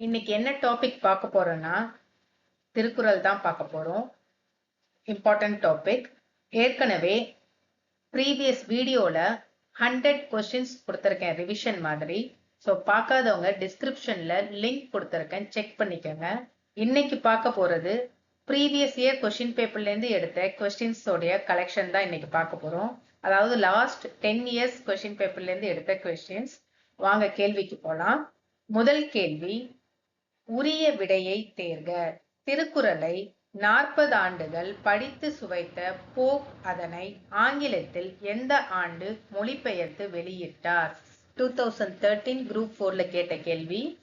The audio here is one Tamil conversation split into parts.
இன்னைக்கு என்ன டாபிக் பார்க்க போறோம்னா திருக்குறள் தான் பார்க்க போறோம். இம்பார்ட்டன்ட் டாபிக் ஏற்கனவே ப்ரீவியஸ் வீடியோல ஹண்ட்ரட் கொஸ்டின்ஸ் கொடுத்துருக்கேன் ரிவிஷன் மாதிரி. ஸோ பார்க்காதவங்க டிஸ்கிரிப்ஷன்ல லிங்க் கொடுத்துருக்கேன் செக் பண்ணிக்கோங்க. இன்னைக்கு பார்க்க போறது ப்ரீவியஸ் இயர் கொஸ்டின் பேப்பர்லேருந்து எடுத்த கொஸ்டின்ஸோடைய கலெக்ஷன் தான் இன்னைக்கு பார்க்க போறோம். அதாவது லாஸ்ட் டென் இயர்ஸ் கொஸ்டின் பேப்பர்லேருந்து எடுத்த கொஸ்டின்ஸ் வாங்க கேள்விக்கு போகலாம் முதல் கேள்வி உரிய விடையை தேர்க. திருக்குறளை நாற்பது ஆண்டுகள் படித்து சுவைத்த போப் அதனை ஆங்கிலத்தில் எந்த ஆண்டு மொழிபெயர்த்து வெளியிட்டார்? டூ தௌசண்ட் தேர்ட்டீன் குரூப் ஃபோர்ல கேட்ட கேள்வி.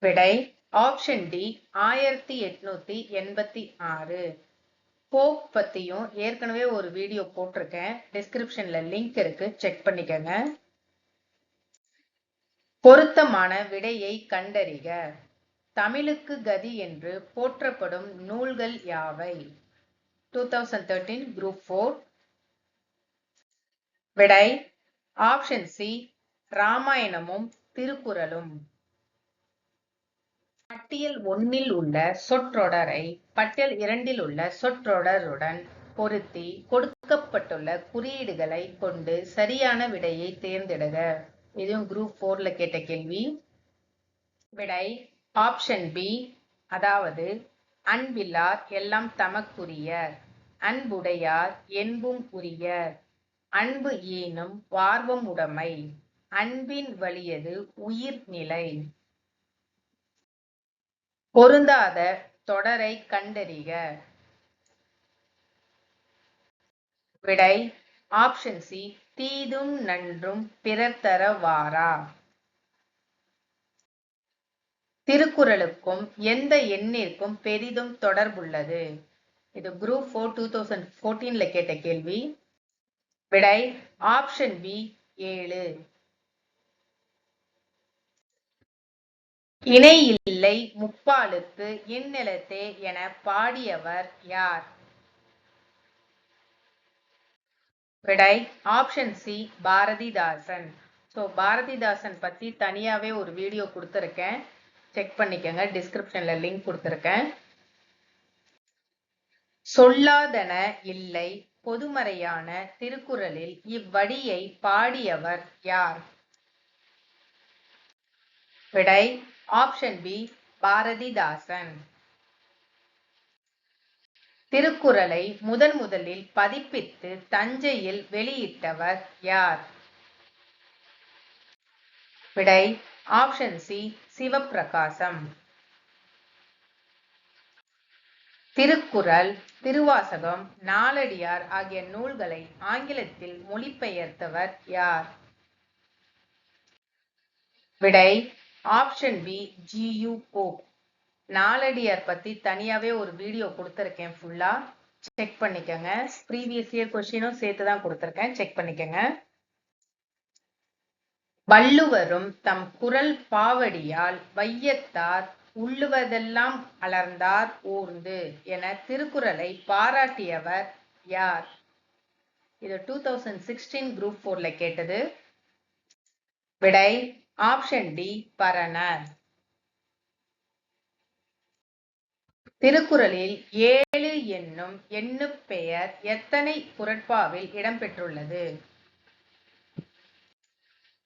விடை ஆப்ஷன் டி ஆயிரத்தி எட்நூத்தி எண்பத்தி ஆறு. போப் பத்தியும் ஏற்கனவே ஒரு வீடியோ போட்டிருக்கேன். டிஸ்கிரிப்ஷன்ல லிங்க் இருக்கு. செக் பண்ணிக்கங்க. பொருத்தமான விடையை கண்டறிக. தமிழுக்கு கதி என்று போற்றப்படும் நூல்கள் யாவை? Two thousand thirteen group four விடை ஆப்ஷன் சி ராமாயணமும் திருக்குறளும். பட்டியல் ஒன்னில் உள்ள சொற்றொடரை பட்டியல் இரண்டில் உள்ள சொற்றொடருடன் பொருத்தி கொடுக்கப்பட்டுள்ள குறியீடுகளை கொண்டு சரியான விடையை தேர்ந்தெடுக. இதுவும் குரூப் ஃபோர்ல கேட்ட கேள்வி. விடை ஆப்ஷன் பி அதாவது அன்பில்லார் எல்லாம் தமக்குரிய அன்புடையார் என்பும் உரிய அன்பு ஏனும் வார்வம் உடைமை அன்பின் வலியது உயிர் நிலை. பொருந்தாத தொடரை கண்டறிக. விடை ஆப்ஷன் சி தீதும் நன்றும் பிறர் தர வாரா. திருக்குறளுக்கும் எந்த எண்ணிற்கும் பெரிதும் தொடர்புள்ளது. இது குரூப் ஃபோர் டூ தௌசண்ட் ஃபோர்டீன்ல கேட்ட கேள்வி. விடை ஆப்ஷன் பி ஏழு. இணை இல்லை முப்பாலுக்கு இந்நிலத்தே என பாடியவர் யார்? விடை. Option C Bharathidasan. So Bharathidasan பத்தி தனியாவே ஒரு வீடியோ கொடுத்துருக்கேன். செக் பண்ணிக்கோங்க. டிஸ்கிரிப்ஷன்ல லிங்க் கொடுத்துருக்கேன். சொல்லாதன இல்லை பொதுமறையான திருக்குறளில் இவ்வடியை பாடியவர் யார்? விடை. Option B Bharathidasan. திருக்குறளை முதன் முதலில் பதிப்பித்து தஞ்சையில் வெளியிட்டவர் யார்? விடை ஆப்ஷன் சி சிவப்பிரகாசம். திருக்குறள் திருவாசகம் நாலடியார் ஆகிய நூல்களை ஆங்கிலத்தில் மொழிபெயர்த்தவர் யார்? விடை option B G U Pope Naladiyar பத்தி தனியாவே ஒரு வீடியோ கொடுத்துருக்கேன் ஃபுல்லா செக் பண்ணிக்கோங்க. ப்ரீவியஸ் இயர் கொஸ்டினும் சேர்த்து தான் கொடுத்துருக்கேன். செக் பண்ணிக்கோங்க. வள்ளுவரும் தம் குரல் பாவடியால் வையத்தார் உள்ளுவதெல்லாம் அலர்ந்தார் ஊர்ந்து என திருக்குறளை பாராட்டியவர் யார்? இது டூ தௌசண்ட் சிக்ஸ்டீன் குரூப் ஃபோர்ல கேட்டது. விடை ஆப்ஷன் டி பரணர். திருக்குறளில் ஏழு என்னும் எண்ணு பெயர் எத்தனை குரட்பாவில் இடம்பெற்றுள்ளது?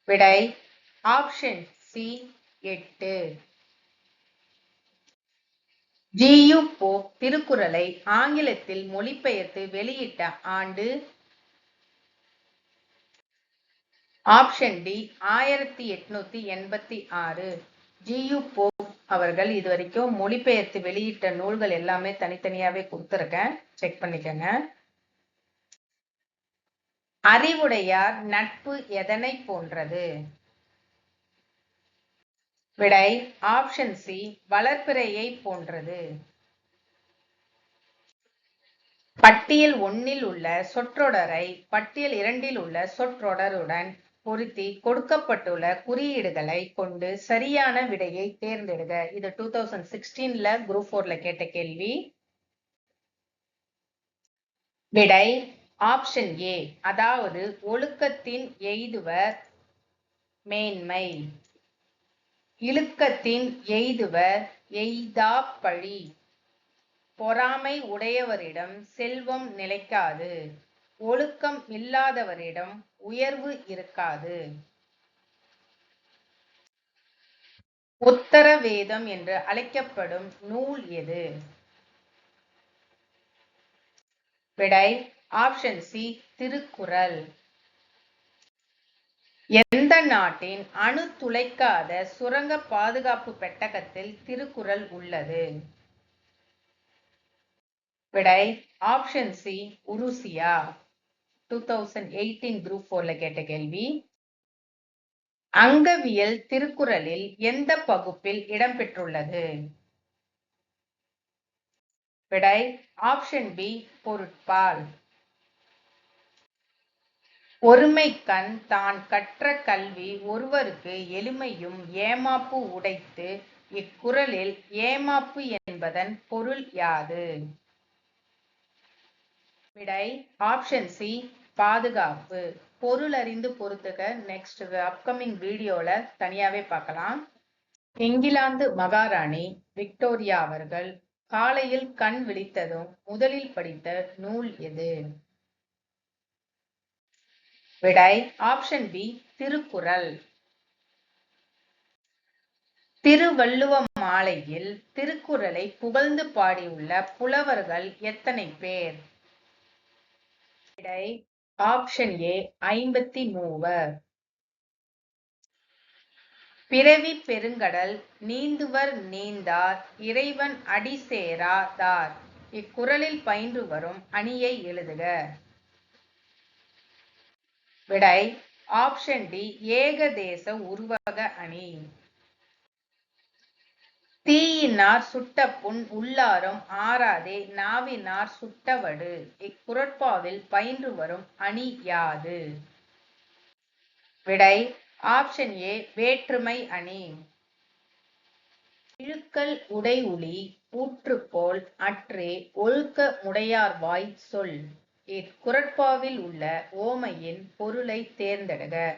விடை ஆப்ஷன் சி எட்டு. ஜியு போப் திருக்குறளை ஆங்கிலத்தில் மொழிபெயர்த்து வெளியிட்ட ஆண்டு ஆப்ஷன் டி ஆயிரத்தி எட்நூத்தி எண்பத்தி ஆறு. ஜியு போப் அவர்கள் இது வரைக்கும் மொழிபெயர்த்து வெளியிட்ட நூல்கள் எல்லாமே தனித்தனியாவே கொடுத்துருக்கேன். செக் பண்ணிக்கோங்க. அறிவுடையார் நட்பு எதனை போன்றது? விடை ஆப்ஷன் சி வளர்ப்பிறையை போன்றது. பட்டியல் ஒன்னில் உள்ள சொற்றொடரை பட்டியல் இரண்டில் உள்ள சொற்றொடருடன் பொருத்தி கொடுக்கப்பட்டுள்ள குறியீடுகளை கொண்டு சரியான விடையை தேர்ந்தெடுக. இது டூ தௌசண்ட் சிக்ஸ்டீன்ல குரூப் ஃபோர்ல கேட்ட கேள்வி. விடை ஆப்ஷன் ஏ அதாவது ஒழுக்கத்தின் எய்துவர் மேன்மை. இழுக்கத்தின் எய்துவர் எய்தாப் பழி பொறாமை உடையவரிடம் செல்வம் நிலைக்காது. ஒழுக்கம் இல்லாதவரிடம் உயர்வு இருக்காது. உத்தர வேதம் என்று அழைக்கப்படும் நூல் எது? விடை ஆப்ஷன் சி திருக்குறள். எந்த நாட்டின் அணு துளைக்காத சுரங்க பாதுகாப்பு பெட்டகத்தில் திருக்குறள் உள்ளது? விடை ஆப்ஷன் சி உருசியா. டூ தௌசண்ட் எயிட்டீன் குரூப் ஃபோர்ல கேட்ட கேள்வி. அங்கவியல் திருக்குறளில் எந்த பகுப்பில் இடம்பெற்றுள்ளது விடை ஆப்ஷன் பி பொருட்பால். ஒருமைக்கண் தான் கற்ற கல்வி ஒருவருக்கு எளிமையும் ஏமாப்பு உடைத்து இக்குறளில் ஏமாப்பு என்பதன் பொருள் யாது? விடை ஆப்ஷன் சி பாதுகாப்பு பொருள் அறிந்து பொறுத்துக நெக்ஸ்ட் அப்கமிங் வீடியோல தனியாவே பார்க்கலாம். இங்கிலாந்து மகாராணி விக்டோரியா அவர்கள் காலையில் கண் விழித்ததும் முதலில் படித்த நூல் எது? விடை ஆப்ஷன் பி திருக்குறள். திருவள்ளுவ மாலையில் திருக்குறளை புகழ்ந்து பாடியுள்ள புலவர்கள் எத்தனை பேர்? விடை ஆப்ஷன் ஏ ஐம்பத்தி மூவர். பிறவி பெருங்கடல் நீந்துவர் நீந்தார் இறைவன் அடி சேராதார். இக்குறளில் பயின்று வரும் அணியை எழுதுக. விடை ஆப்ஷன் டி ஏகதேச உருவக அணி. தீயினார் சுட்ட புண் உள்ளாரும் ஆறாதே நாவினார் சுட்டவடு. இக்குரட்பாவில் பயின்று வரும் அணி யாது? விடை ஆப்ஷன் ஏ வேற்றுமை அணி. இழுக்கல் உடை உளி ஊற்றுக்கோள் அற்றே ஒழுக்க முடையார்வாய் சொல். இக்குரட்பாவில் உள்ள ஓமையின் பொருளை தேர்ந்தெடுக.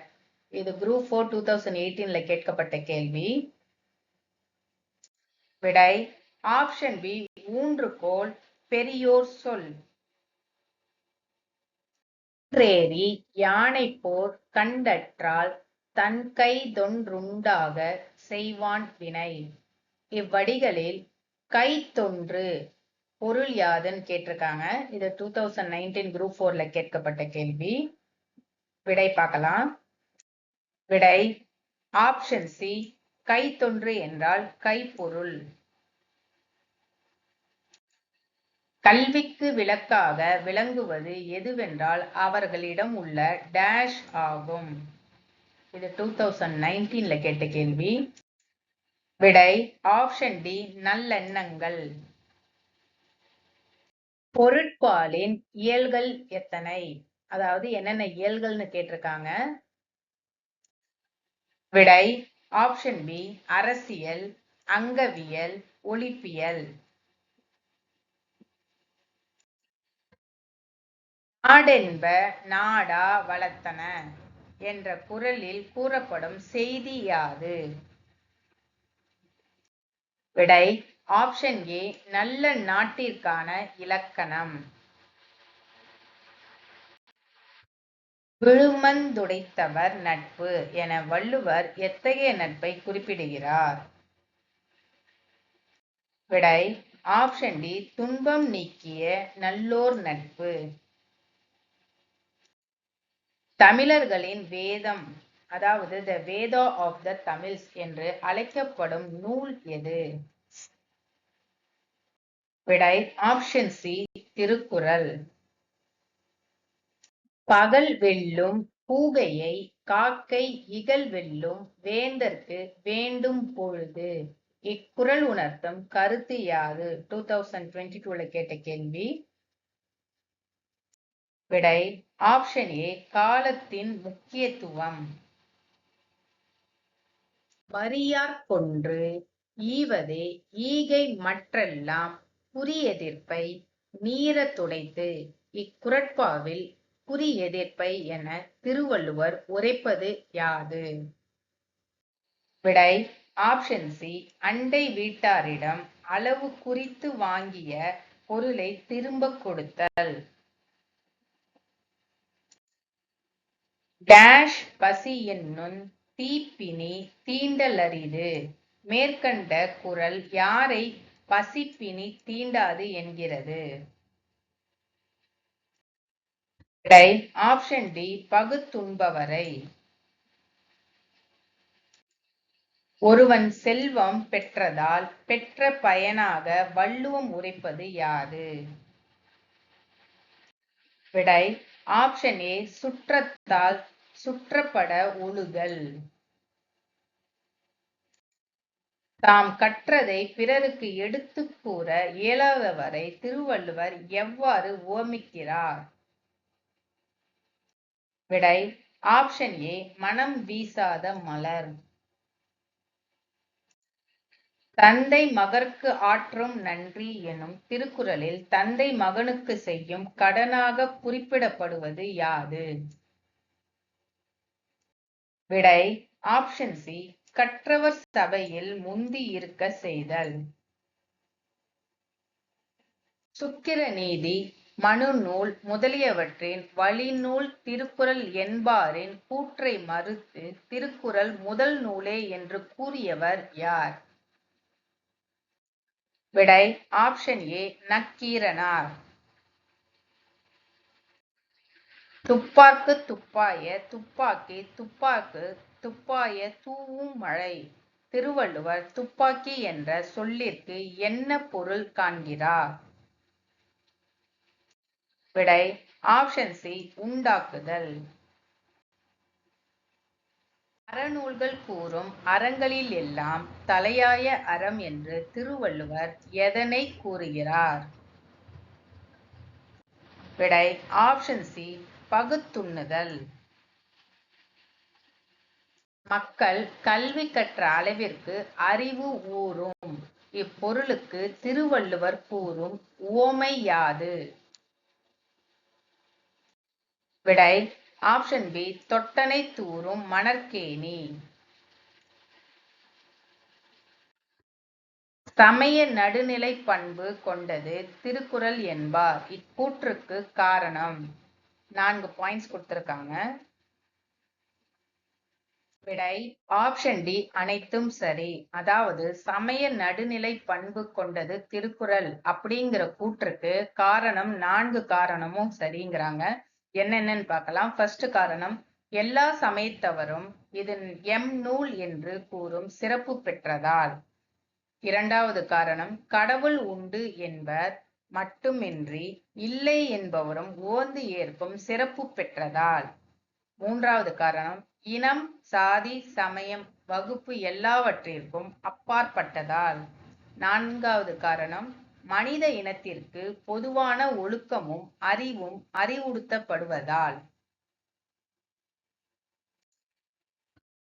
இது குரூப் ஃபோர் டூ தௌசண்ட் எயிட்டீன்ல கேட்கப்பட்ட கேள்வி. விடை. ஆப்ஷன் பி ஊன்றுகோல் பெரியோர் சொல். ஒன்றேறி யானை போர் கண்டற்றால் தன் கை தொன்றுண்டாக செய்வான் வினை. இவ்வடிகளில் கை தொன்று பொருள் யாதுன்னு கேட்டிருக்காங்க. இது டூ தௌசண்ட் நைன்டீன் குரூப் ஃபோர்ல கேட்கப்பட்ட கேள்வி. விடை பார்க்கலாம். விடை. ஆப்ஷன் சி கைத்தொன்று என்றால் கைப்பொருள். கல்விக்கு விளக்காக விளங்குவது எதுவென்றால் அவர்களிடம் உள்ள டேஷ் ஆகும். இது டூ தௌசண்ட் நைன்டீன்ல கேட்ட கேள்வி. விடை ஆப்ஷன் டி நல்லெண்ணங்கள். பொருட்பாலின் இயல்கள் எத்தனை? அதாவது என்னென்ன இயல்கள்னு கேட்டிருக்காங்க. விடை ஆப்ஷன் பி அரசியல் அங்கவியல் ஒளிப்பியல். நாடென்ப நாடா வளர்த்தன என்ற குரலில் கூறப்படும் செய்தி யாது? விடை ஆப்ஷன் ஏ நல்ல நாட்டிற்கான இலக்கணம். விழுமந்துடைத்தவர் நட்பு என வள்ளுவர் எத்தகைய நட்பை குறிப்பிடுகிறார்? விடை ஆப்ஷன் டி துன்பம் நீக்கிய நல்லோர் நட்பு. தமிழர்களின் வேதம் அதாவது the Veda of the Tamils என்று அழைக்கப்படும் நூல் எது? விடை ஆப்ஷன் சி திருக்குறள். பகல் வெல்லும் பூகையை காக்கை இகல் வெல்லும் வேந்தற்கு வேண்டும் பொழுது. இக்குறள் உணர்த்தும் கருத்து யாது? டூ தௌசண்ட் டுவெண்ட்டி டூல கேட்ட கேள்வி. விடை ஆப்ஷன் ஏ காலத்தின் முக்கியத்துவம். வரியார் கொன்று ஈவதே ஈகை மற்றெல்லாம் குறி எதிர்ப்பை மீற துடைத்து இக்குரட்பாவில் குறி எதிர்ப்பை என திருவள்ளுவர் உரைப்பது யாது? விடை ஆப்ஷன் சி அண்டை வீட்டாரிடம் அளவு குறித்து வாங்கிய பொருளை திரும்ப கொடுத்தல். டேஷ் பசி என்னும் தீப்பினி தீண்டலரிது. மேற்கண்ட குரல் யாரை பசிப்பினி தீண்டாது என்கிறது? விடை ஆப்ஷன் டி பகுத்துண்பவரை ஒருவன் செல்வம் பெற்றதால் பெற்ற பயனாக வள்ளுவம் உரைப்பது யாது விடை ஆப்ஷன் ஏ சுற்றத்தால் சுற்றப்பட ஒழுகல். தாம் கற்றதை பிறருக்கு எடுத்து கூற இயலாதவரை திருவள்ளுவர் எவ்வாறு உவமிக்கிறார்? விடை. ஆப்ஷன் ஏ மனம் வீசாத மலர். தந்தை மகற்கு ஆற்றும் நன்றி எனும் திருக்குறளில் தந்தை மகனுக்கு செய்யும் கடனாக குறிப்பிடப்படுவது யாது? விடை. ஆப்ஷன் சி கற்றவர் சபையில் முந்தி இருக்க செய்தல். சுக்கிர நீதி மனு நூல் முதலியவற்றின் வழிநூல் திருக்குறள் என்பாரின் கூற்றை மறுத்து திருக்குறள் முதல் நூலே என்று கூறியவர் யார்? விடை ஆப்ஷன் ஏ நக்கீரனார். துப்பாக்கு துப்பாய துப்பாக்கி துப்பாக்கு துப்பாய தூவும் மழை. திருவள்ளுவர் துப்பாக்கி என்ற சொல்லிற்கு என்ன பொருள் காண்கிறார்? விடை ஆப்ஷன் சி உண்டாக்குதல். அறநூல்கள் கூறும் அறங்களில் எல்லாம் தலையாய அறம் என்று திருவள்ளுவர் எதனை கூறுகிறார்? விடை ஆப்ஷன் சி பகுத்துண்ணுதல். மக்கள் கல்வி கற்ற அளவிற்கு அறிவு ஊறும். இப்பொருளுக்கு திருவள்ளுவர் கூறும் உவமை யாது? விடை. ஆப்ஷன் பி தொட்டனை தூறும் மணற்கேணி. சமய நடுநிலை பண்பு கொண்டது திருக்குறள் என்பார். இக்கூற்றுக்கு காரணம். நான்கு பாயிண்ட்ஸ் கொடுத்திருக்காங்க. விடை. ஆப்ஷன் டி அனைத்தும் சரி. அதாவது சமய நடுநிலை பண்பு கொண்டது திருக்குறள் அப்படிங்கிற கூற்றுக்கு காரணம் நான்கு காரணமும் சரிங்கிறாங்க. என்னென்னு பார்க்கலாம். ஃபர்ஸ்ட் காரணம் எல்லா சமயத்தவரும் இது எம் நூல் என்று கூறும் சிறப்பு பெற்றதால். இரண்டாவது காரணம் கடவுள் உண்டு என்பர் மட்டுமின்றி இல்லை என்பவரும் ஓந்து ஏற்கும் சிறப்பு பெற்றதால். மூன்றாவது காரணம் இனம் சாதி சமயம் வகுப்பு எல்லாவற்றிற்கும் அப்பாற்பட்டதால். நான்காவது காரணம் மனித இனத்திற்கு பொதுவான ஒழுக்கமும் அறிவும் அறிவுறுத்தப்படுவதால்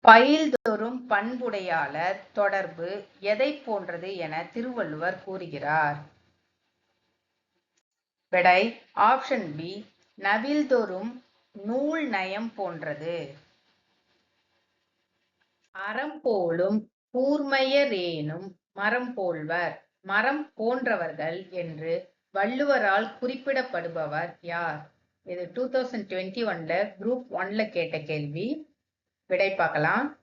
பயில்தோறும் பண்புடையாளர் தொடர்பு எதை போன்றது என திருவள்ளுவர் கூறுகிறார். விடை ஆப்ஷன் பி நவில்தோறும் நூல் நயம் போன்றது. அறம் போலும் கூர்மையரேனும் மரம் போல்வர். மரம் போன்றவர்கள் என்று வள்ளுவரால் குறிப்பிடப்படுபவர் யார்? இது டூ தௌசண்ட் டுவெண்ட்டி ஒன்ல குரூப் ஒன்ல கேட்ட கேள்வி. விடை பார்க்கலாம்.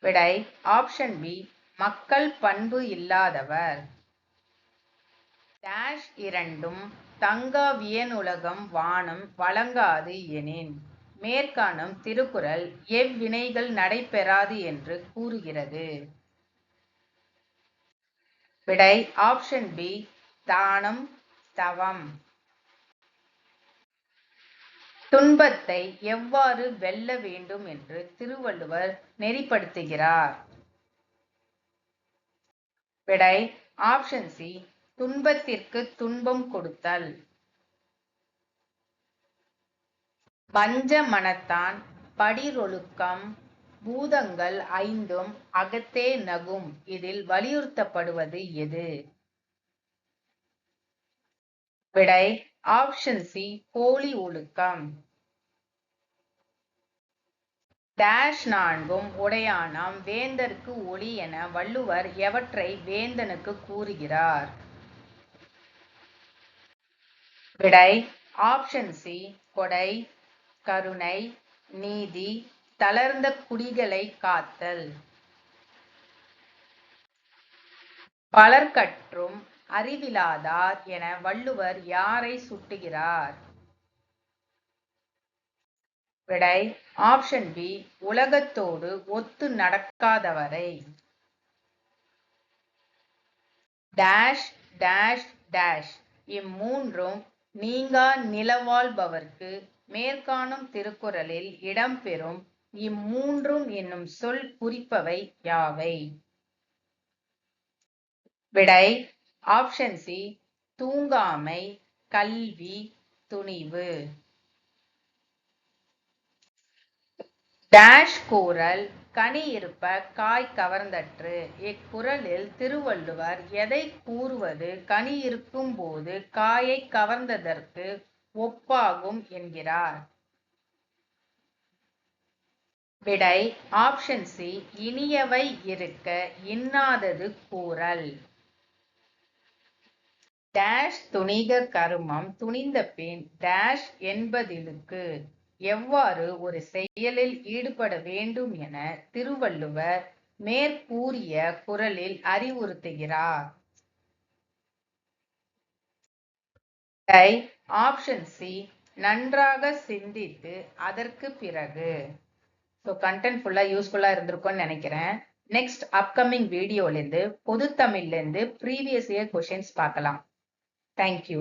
விடை ஆப்ஷன் பி மக்கள் பண்பு இல்லாதவர். டேஷ் இரண்டும் தங்கா வியனுலகம் வானம் வழங்காது எனின் மேற்காணும் திருக்குறள் எவ்வினைகள் நடைபெறாது என்று கூறுகிறது. விடை ஆப்ஷன் பி தானம் தவம். துன்பத்தை எவ்வாறு வெல்ல வேண்டும் என்று திருவள்ளுவர் நெறிப்படுத்துகிறார். விடை ஆப்ஷன் சி துன்பத்திற்கு துன்பம் கொடுத்தல். வஞ்ச மனத்தான் படிரொழுக்கம் பூதங்கள் ஐந்தும் அகத்தே நகும். இதில் வலியுறுத்தப்படுவது எது? விடை ஆப்ஷன் சி போலி ஒழுக்கம். டேஷ் நான்கும் உடையானாம். வேந்தர்க்கு ஒளி என வள்ளுவர் எவற்றை வேந்தனுக்கு கூறுகிறார்? விடை ஆப்ஷன் சி கொடை கருணை நீதி தளர்ந்த குடிகளை காத்தல். பலர் கற்றும் அறிவிலாதார் என வள்ளுவர் யாரை சுட்டுகிறார்? விடை ஆப்ஷன் பி உலகத்தோடு ஒத்து நடக்காதவரை. Dash dash dash. இம்மூன்றும் நீங்கா நிலவாழ்பவர்க்கு மேற்காணும் திருக்குறளில் இடம்பெறும் இம்மூன்றும் என்னும் சொல் குறிப்பவை யாவை? விடை ஆப்ஷன் சி தூங்காமை கல்வி துணிவு. டேஷ் கூறல் கனி இருப்ப காய் கவர்ந்தற்று. இக்குறளில் திருவள்ளுவர் எதை கூறுவது? கனி இருக்கும் போது காயை கவர்ந்ததற்கு ஒப்பாகும் என்கிறார். விடை ஆப்ஷன் சி இனியவை இருக்க இன்னாதது கூறல். டேஷ் துணிக கருமம் துணிந்த பின் டேஷ் என்பதிலுக்கு எவ்வாறு ஒரு செயலில் ஈடுபட வேண்டும் என திருவள்ளுவர் மேற்கூறிய குரலில் அறிவுறுத்துகிறார். ஆப்ஷன் சி நன்றாக சிந்தித்து அதற்கு பிறகு. ஸோ கண்டென்ட் ஃபுல்லாக யூஸ்ஃபுல்லாக இருந்திருக்கும்னு நினைக்கிறேன். நெக்ஸ்ட் அப்கமிங் வீடியோலேருந்து பொது தமிழ்லேருந்து ப்ரீவியஸ் இயர் கொஷின்ஸ் பார்க்கலாம். Thank you